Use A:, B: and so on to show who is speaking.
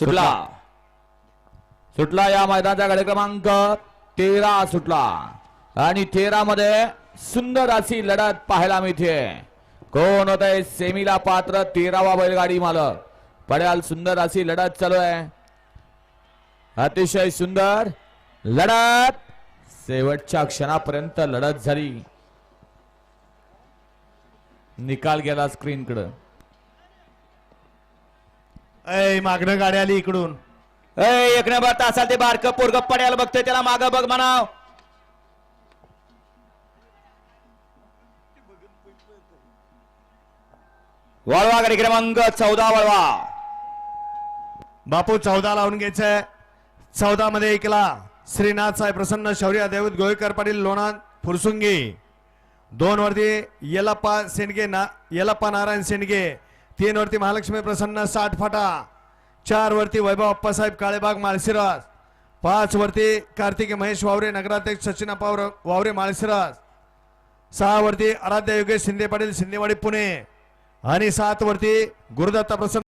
A: सुटला. सुटला. या मैदानाचा गाडी क्रमांक तेरा सुटला. आणि तेरा मध्ये सुंदर अशी लढत पाहायला मिळते. कोण होत आहे सेमीला पात्र तेरावा बैलगाडी मालक? पड्याल सुंदर अशी लढत चालू आहे. अतिशय सुंदर लढत. शेवटच्या क्षणापर्यंत लढत झाली. निकाल गेला स्क्रीन कडे.
B: ऐ मागणं गाडी आली इकडून.
C: एक नंबर तासाल ते बारक पोरग पड्याला बघतोय त्याला माग बघ म्हणाव. वळवा गाडी क्रमांक चौदा वळवा.
B: बापू चौदा लावून घ्यायचंय. चौदा मध्ये ऐकला. श्रीनाथ साहेब प्रसन्न शौर्य देवत गोयकर पाटील लोणा फुरसुंगी. दोन वरती येलप्पा शेंडगे ना येलप्पा नारायण शेंडगे तीन वरती महालक्ष्मी प्रसन्न साठ फाटा. चार वरती वैभव अप्पासाहेब काळेबाग माळशिरस. पाच वरती कार्तिकी महेश वावरे नगराध्यक्ष सचिन अप्पा वावरे माळशिरस. सहा वरती आराध्य योगेश शिंदे पाटील शिंदेवाडी पुणे. आणि सात वरती गुरुदत्ता प्रसन्न